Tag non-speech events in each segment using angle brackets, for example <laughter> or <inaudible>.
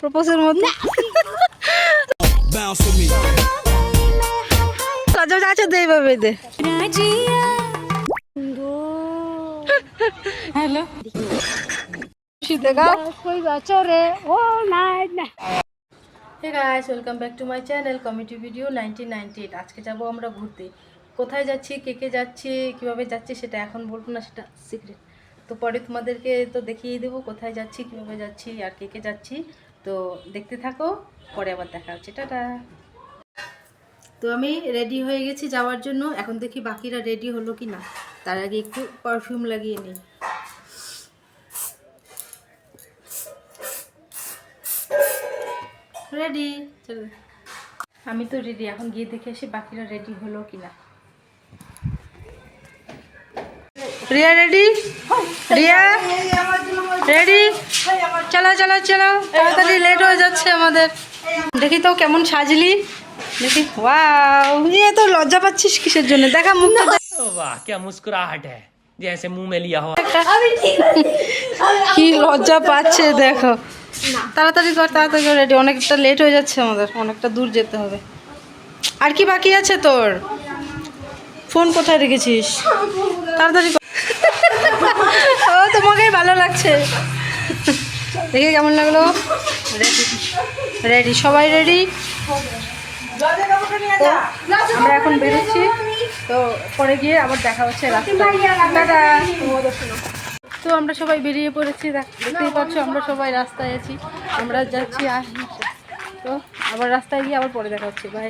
প্রপোজের মতো. লজ্জা আছে দে এইভাবে দে। হ্যালো। দেখাও hey guys welcome back to my channel committee video nineteen ninety eight আজকে যাব আমরা ঘুরতে। কোথায় যাচ্ছি কে কে যাচ্ছি কীভাবে যাচ্ছি সেটা এখন বলব না সেটা সিক্রেট তো পরে তোমাদেরকে তো দেখিয়ে দেবো কোথায় যাচ্ছি কীভাবে যাচ্ছি আর কে কে যাচ্ছি। তো দেখতে থাকো পরে আবার দেখা হচ্ছে টাটা। তো আমি রেডি হয়ে গেছি যাওয়ার জন্য এখন দেখি বাকিরা রেডি হলো কি না তার আগে একটু পারফিউম লাগিয়ে নিই। রেডি চলো। আমি তো রেডি এখন গিয়ে দেখে আসি বাকিরা রেডি হলো কি না রিয়া রেডি রিয়া রেডি চলো চলো চলো তাড়াতাড়ি লেট হয়ে যাচ্ছে আমাদের দেখি তো কেমন সাজলি দেখি ওয়াও ইয়ে তো লজ্জা পাচ্ছিস কিসের জন্য দেখা মুখটা দেখ। वाह क्या मुस्कुराहट है जैसे मुंह में लिया हो কি লজ্জা পাচ্ছে দেখো তাড়াতাড়ি কর তাড়াতাড়ি কর রেডি অনেকটা লেট হয়ে যাচ্ছে আমাদের অনেকটা দূর যেতে হবে আর কি বাকি আছে তোর ফোন কোথায় রেখেছিস তাড়াতাড়ি কর ও, তোমাকেই ভালো লাগছে। দেখে কেমন লাগল। রেডি রেডি সবাই রেডি আমরা এখন বেরোচ্ছি। তো পরে গিয়ে আবার দেখা হচ্ছে তো আমরা সবাই বেরিয়ে পড়েছি। দেখ- দেখতেই পাচ্ছ, আমরা সবাই রাস্তায় আছি। আমরা যাচ্ছি তো আবার রাস্তায় গিয়ে আবার পরে দেখা হচ্ছে। বাই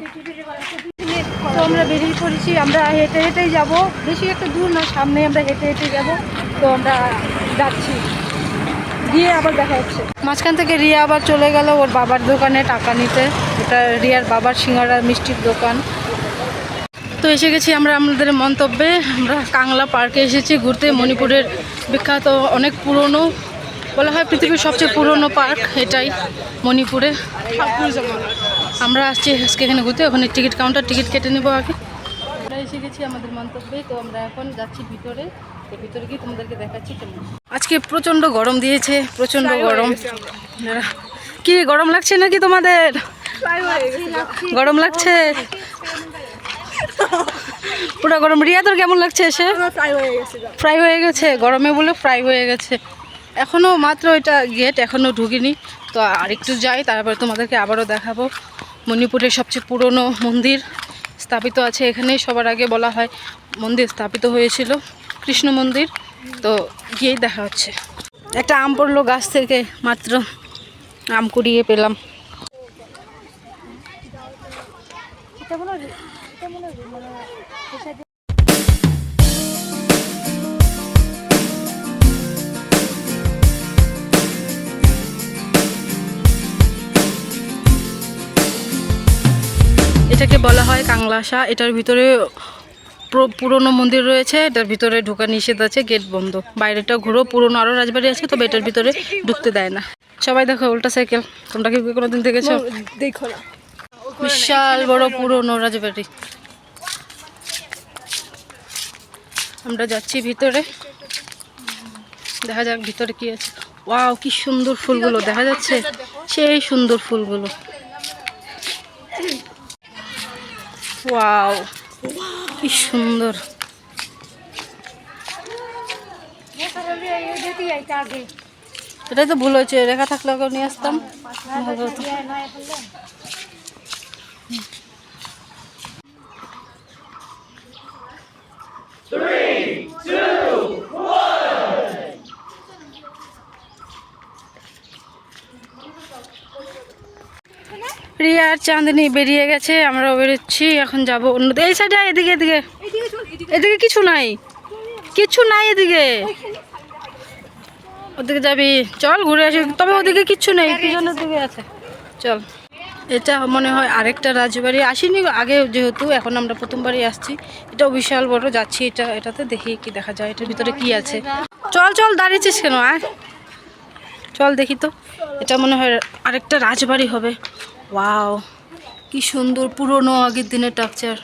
তো আমরা বেরিয়ে পড়েছি, আমরা হেঁটে হেঁটেই যাব। বেশি একটা দূর না সামনে আমরা হেঁটে হেঁটে যাব। তো আমরা যাচ্ছি। গিয়ে আবার দেখা হচ্ছে। মাঝখান থেকে রিয়া আবার চলে গেল ওর বাবার দোকানে টাকা নিতে। এটা রিয়ার বাবার সিঙ্গারা মিষ্টির দোকান। তো এসে গেছি আমরা আমাদের মন্তব্যে। আমরা কাংলা পার্কে এসেছি, ঘুরতে। মণিপুরের বিখ্যাত অনেক পুরনো, বলা হয় পৃথিবীর সবচেয়ে পুরনো পার্ক এটাই মণিপুরে। আমরা আসছি আজকে এখানে ঘুরতে ওখানে টিকিট কাউন্টার টিকিট কেটে নেব আগে। আমরা এসে গেছি আমাদের মন্তব্যে তো আমরা এখন যাচ্ছি ভিতরে। তো ভিতরে গিয়ে তোমাদেরকে দেখাচ্ছি কেমন। আজকে প্রচণ্ড গরম দিয়েছে প্রচণ্ড গরম। কি গরম লাগছে নাকি তোমাদের? গরম লাগছে? পুরো গরম। রিয়া তোর কেমন লাগছে এসে? ফ্রাই হয়ে গেছে গরমে বলে ফ্রাই হয়ে গেছে। এখনও মাত্র এটা গেট এখনও ঢুকিনি। তো আরেকটু যাই তারপরে তোমাদেরকে আবারও দেখাবো। মণিপুরের সবচেয়ে পুরনো মন্দির স্থাপিত আছে এখানে সবার আগে বলা হয় মন্দির স্থাপিত হয়েছিল, কৃষ্ণ মন্দির। তো গিয়েই দেখা হচ্ছে। একটা আম পড়ল গাছ থেকে, মাত্র আম কুড়িয়ে পেলাম। এটাকে বলা হয় কাংলাসা এটার ভিতরে প্র- পুরনো মন্দির রয়েছে এটার ভিতরে ঢোকা নিষেধ আছে গেট বন্ধ। বাইরেটা ঘুরো পুরনো আরও রাজবাড়ি আছে তবে এটার ভিতরে ঢুকতে দেয় না। সবাই দেখো উল্টা সাইকেল তোমরা কি কোনোদিন দেখেছ? দেখো না। বিশাল বড় পুরনো রাজবাড়ি। আমরা যাচ্ছি ভিতরে। দেখা যাক ভিতরে কি আছে। ওয়াও কি সুন্দর ফুলগুলো দেখা যাচ্ছে? সেই সুন্দর ফুলগুলো। ওয়াও কি সুন্দর। এটাই তো ভুল হয়েছে রেখা থাকলে ওকে নিয়ে আসতাম। রিয়া আর চাঁদনি বেরিয়ে গেছে আমরাও বেরোচ্ছি, এখন যাব অন্য এই সাইডে এদিকে এদিকে। এদিকে কিছু নাই। কিছু নাই এদিকে। ওদিকে যাবি। চল ঘুরে আসি। তবে ওদিকে কিচ্ছু নেই পিছনের দিকে আছে? চল। এটা মনে হয় আরেকটা রাজবাড়ি। আসিনি আগে যেহেতু, এখন আমরা প্রথমবারই আসছি। এটাও বিশাল বড়, যাচ্ছি এটা এটাতে দেখি কি দেখা যায়, এটার ভিতরে কি আছে। চল চল, দাঁড়িয়েছিস কেন, আয়। চল দেখি তো। এটা মনে হয় আরেকটা রাজবাড়ি হবে। ওয়াও কি সুন্দর পুরনো আগের দিনের টাকচার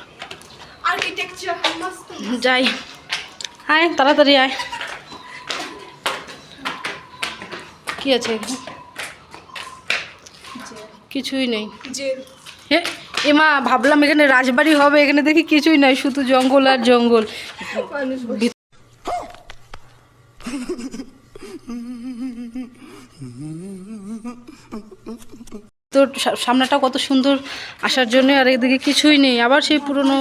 যাই আয় তাড়াতাড়ি আয়। কি আছে এখানে? কিছুই নেই। জেল। হে এমা ভাবলাম এখানে রাজবাড়ি হবে এখানে দেখি কিছুই নাই শুধু জঙ্গল আর জঙ্গল। তো সামনাটা কত সুন্দর আসার জন্য আর এদিকে কিছুই নেই। আবার সেই পুরনো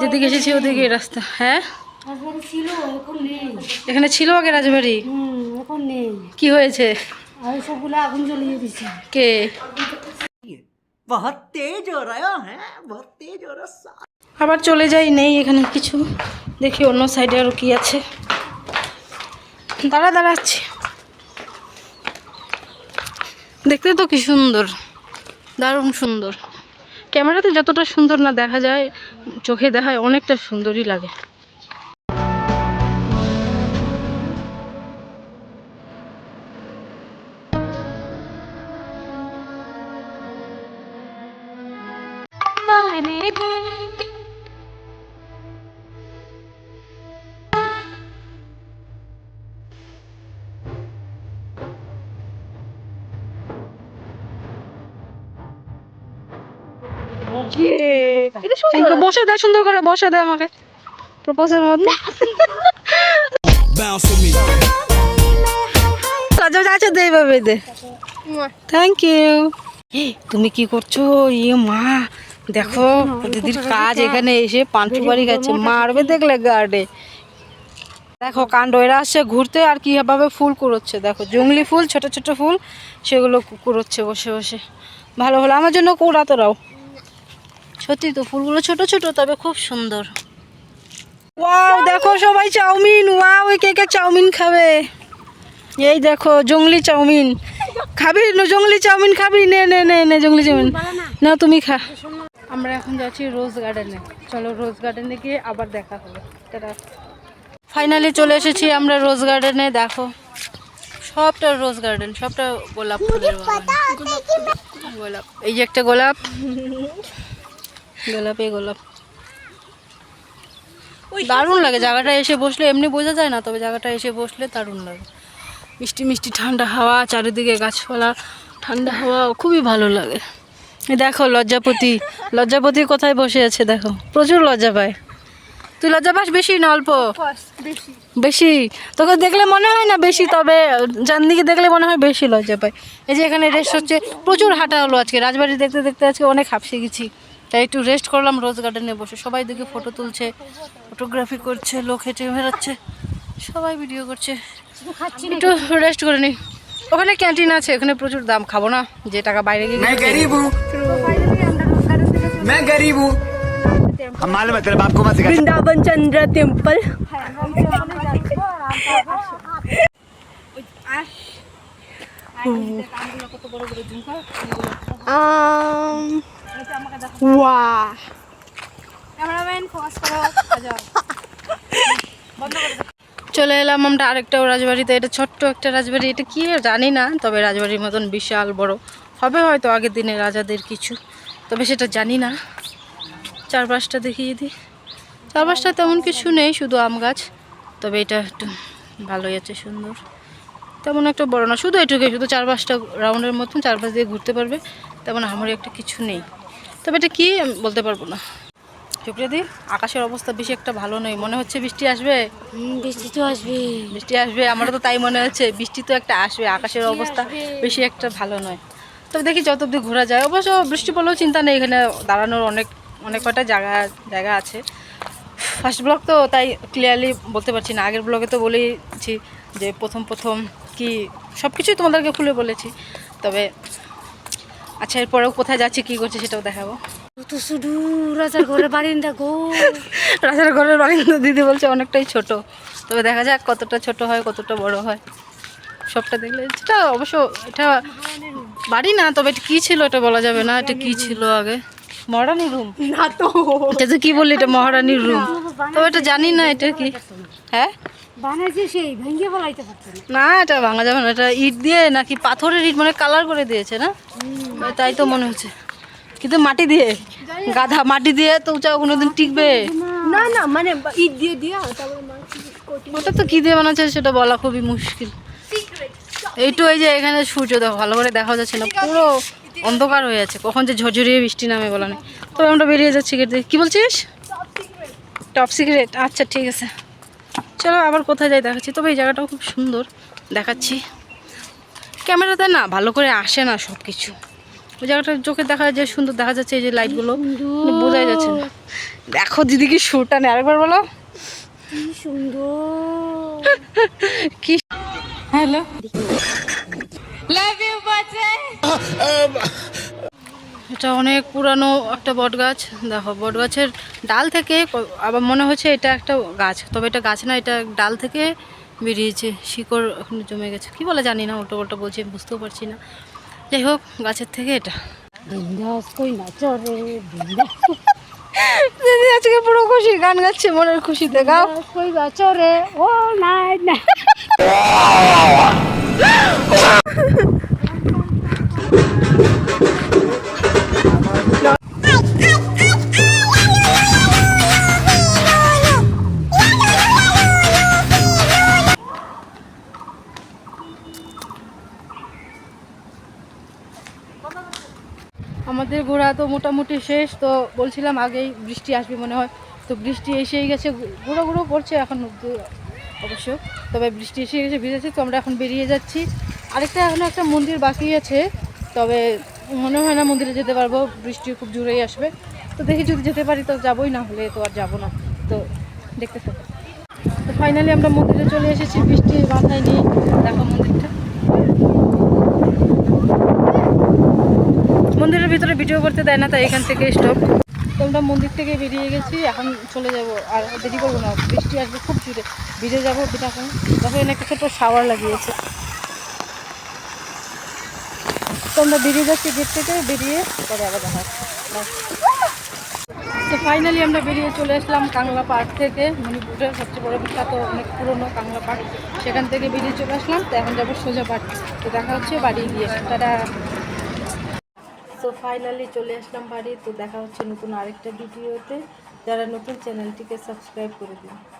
যেদিকে এসেছি ওদিকে রাস্তা। হ্যাঁ? এখানে ছিল আগে রাজবাড়ি? কি হয়েছে? কে? আবার চলে যাই নেই এখানে কিছু। দেখি অন্য সাইডে আরও কি আছে। দাঁড়া দাঁড়াচ্ছি। দেখতে তো কি সুন্দর। দারুণ সুন্দর। ক্যামেরাতে যতটা সুন্দর না দেখা যায় চোখে দেখায় অনেকটা সুন্দরই লাগে। বসে দে সুন্দর করে বসে দে আমাকে। প্রপোজের মধ্যে। লজ্জা আছে দে এইভাবে দে। থ্যাংক ইউ তুমি কি করছ? ইয়ে মা দেখো দিদির কাজ এখানে এসে পান সুপারি খাচ্ছে। মারবে দেখলে গার্ডে। দেখো কাণ্ড এরা আসছে ঘুরতে আর কীভাবে ফুল কুড়োচ্ছে। দেখো জঙ্গলি ফুল ছোট ছোট ফুল সেগুলো কু- কুড়োচ্ছে বসে বসে। ভালো ভালো আমার জন্য কুড়াতোরাও সত্যি তো, ফুলগুলো ছোট ছোট, তবে খুব সুন্দর। ওয়াও, দেখো সবাই চাউমিন, ওয়াও কে কে চাউমিন খাবে? এই দেখো, জঙ্গলি চাউমিন। খাবি? জঙ্গলি চাউমিন খাবি? নে নে নে নে, জঙ্গলি চাউমিন। না, তুমি খা। আমরা এখন যাচ্ছি রোজ গার্ডেনে। চলো রোজ গার্ডেনে গিয়ে আবার দেখা হবে। তারা ফাইনালি চলে এসেছি আমরা রোজ গার্ডেনে, দেখো। সবটা রোজ গার্ডেন, সবটা গোলাপ ফুলের গোলাপ। এই যে একটা গোলাপ। গোলাপে গোলাপ। দারুণ লাগে জায়গাটা এসে বসলে এমনি বোঝা যায় না তবে জায়গাটা এসে বসলে দারুণ লাগে। মিষ্টি মিষ্টি ঠান্ডা হাওয়া চারিদিকে গাছপালা ঠান্ডা হাওয়া খুবই ভালো লাগে। দেখো লজ্জাপতি লজ্জাপতি কোথায় বসে আছে দেখো প্রচুর লজ্জা পায়। তুই লজ্জা পাস বেশি না অল্প? বেশি। বেশি? তোকে দেখলে মনে হয় না বেশি তবে জানদিকে দেখলে মনে হয় বেশি লজ্জা পায়। এই যে এখানে রেস্ট হচ্ছে প্রচুর হাঁটা হলো আজকে রাজবাড়ি দেখতে দেখতে আজকে অনেক হাঁপসে গেছি। তাই একটু রেস্ট করলাম রোজ গার্ডেনে বসে। সবাই দেখে ফটো তুলছে ফটোগ্রাফি করছে লোক হেঁটে বেড়াচ্ছে সবাই ভিডিও করছে। একটু রেস্ট করে নিই ওখানে ক্যান্টিন আছে ওখানে প্রচুর দাম খাব না যে টাকা বাইরে গিয়ে বৃন্দাবন চন্দ্র টেম্পল Um. ওয়া চলে এলাম আমরা আরেকটাও রাজবাড়িতে। এটা ছোট্ট একটা রাজবাড়ি। এটা কি জানি না তবে রাজবাড়ির মতন বিশাল বড়। হবে হয়তো আগের দিনে রাজাদের কিছু তবে সেটা জানি না। চারপাশটা দেখিয়ে দিই। চারপাশটা তেমন কিছু নেই শুধু আম গাছ। তবে এটা একটু ভালোই আছে সুন্দর। তেমন একটা বড় না শুধু এটুকে শুধু চারপাশটা রাউন্ডের মতন চারপাশ দিয়ে ঘুরতে পারবে। তেমন আমারই একটা কিছু নেই। তবে এটা কি বলতে পারব না। সুপ্রিয়াদি আকাশের অবস্থা বেশি একটা ভালো নয় মনে হচ্ছে বৃষ্টি আসবে? বৃষ্টি তো আসবে বৃষ্টি আসবে আমারও তো তাই মনে হচ্ছে বৃষ্টি তো একটা আসবে আকাশের অবস্থা বেশি একটা ভালো নয়। তবে দেখি যত অব্দি ঘোরা যায় অবশ্য বৃষ্টি পড়লেও চিন্তা নেই এখানে দাঁড়ানোর অনেক অনেক কটা জায়গা জায়গা আছে। ফার্স্ট ব্লগ তো তাই ক্লিয়ারলি বলতে পারছি না আগের ব্লগে তো বলেইছি যে প্রথম প্রথম কি সব কিছুই তোমাদেরকে খুলে বলেছি। তবে আচ্ছা এরপরেও কোথায় যাচ্ছি কী করছে সেটাও দেখাবো। তো শুধু রাজার ঘরে বারিন্দা গো। <laughs> রাজার ঘরের বারিন্দা দিদি বলছে অনেকটাই ছোট। তবে দেখা যাক কতটা ছোট হয় কতটা বড় হয়। সবটা দেখলে যেটা অবশ্য এটা বাড়ি না তবে এটা কী ছিল এটা বলা যাবে না এটা কী ছিল আগে? মহারানির রুম না তো। এটা তো কি বললি এটা মহারানির রুম তবে এটা জানি না এটা কি? হ্যাঁ? বানাইছে সেই ভেঙে বলাইতে পারছে না। এটা ভাঙা যাবে না এটা ইট দিয়ে নাকি পাথরের ইট মানে কালার করে দিয়েছে না? তাই তো মনে হচ্ছে। কিন্তু মাটি দিয়ে গাধা মাটি দিয়ে তো উঁচা কোনোদিন টিকবে? না না মানে ঈদ দিয়ে ওটা তো কী দিয়ে বানাচ্ছে সেটা বলা খুবই মুশকিল। এইটু এই যে এখানে সূর্য দেখো ভালো করে দেখা যাচ্ছে না পুরো অন্ধকার হয়ে আছে। কখন যে ঝরঝরিয়ে বৃষ্টি নামে বলা নেই। তবে আমরা বেরিয়ে যাচ্ছি গেট দিয়ে। কী বলছিস? টপ সিগারেট আচ্ছা ঠিক আছে। চলো আবার কোথায় যাই দেখাচ্ছি। তবে এই জায়গাটাও খুব সুন্দর। দেখাচ্ছি। ক্যামেরাতে না ভালো করে আসে না সব কিছু ওই জায়গাটা চোখে দেখা যায় সুন্দর দেখা যাচ্ছে এই যে লাইটগুলো বোঝাই যাচ্ছে না। দেখো দিদি কি শুটা নেই আরেকবার বলো। সুন্দর। কি হ্যালো। এটা অনেক পুরানো একটা বট গাছ দেখো বট গাছের ডাল থেকে আবার মনে হচ্ছে এটা একটা গাছ। তবে এটা গাছ না এটা ডাল থেকে বেরিয়েছে শিকড় এখন জমে গেছে। কি বলে জানি না উল্টো ওটা বলছি বুঝতেও পারছি না। যাই হোক গাছের থেকে এটা। <laughs> দিদি আজকে পুরো খুশি গান গাচ্ছে মনের খুশিতে গাও। কই ও নাই না। <laughs> আমাদের ঘোরা তো মোটামুটি শেষ, তো বলছিলাম আগেই বৃষ্টি আসবে মনে হয়। তো বৃষ্টি এসেই গেছে ঘুরো ঘুরো পড়ছে এখন অবশ্য। তবে বৃষ্টি এসে গেছে, ভিজেছে, তো আমরা এখন বেরিয়ে যাচ্ছি। আরেকটা এখনও একটা মন্দির বাকি আছে, তবে মনে হয় না মন্দিরে যেতে পারব, বৃষ্টি খুব জোরেই আসবে। তো দেখি যদি যেতে পারি তো যাবোই, না হলে তো আর যাব না। তো দেখতে তো ফাইনালি আমরা মন্দিরে চলে এসেছি বৃষ্টি মাথায় নিয়ে, দেখো মন্দিরটা। মন্দিরের ভিতরে ভিডিও করতে দেয় না, তাই এখান থেকে স্টপ তো আমরা মন্দির থেকে বেরিয়ে গেছি, এখন চলে যাব, আর দেরি করব না, বৃষ্টি আসবে খুব জোরে। ভিজে যাব এটা এখন। দেখো, এখানে একটা ছোট শাওয়ার লাগিয়েছে। তো আমরা বেরিয়ে যাচ্ছি গেট থেকে বেরিয়ে পরে আবার দেখা। তো ফাইনালি আমরা বেরিয়ে চলে আসলাম কাংলা পার্ক থেকে। মণিপুরের সবচেয়ে বড় বিখ্যাত, অনেক পুরনো কাংলা পার্ক সেখান থেকে বেরিয়ে চলে আসলাম, তো এখন যাব সোজা পার্ক তো দেখা হচ্ছে বাড়ি গিয়ে। তারা তো ফাইনালি চলে আসলাম বাড়ি। তো দেখা হচ্ছে নতুন আরেকটা ভিডিওতে। যারা নতুন চ্যানেলটিকে সাবস্ক্রাইব করে দিন।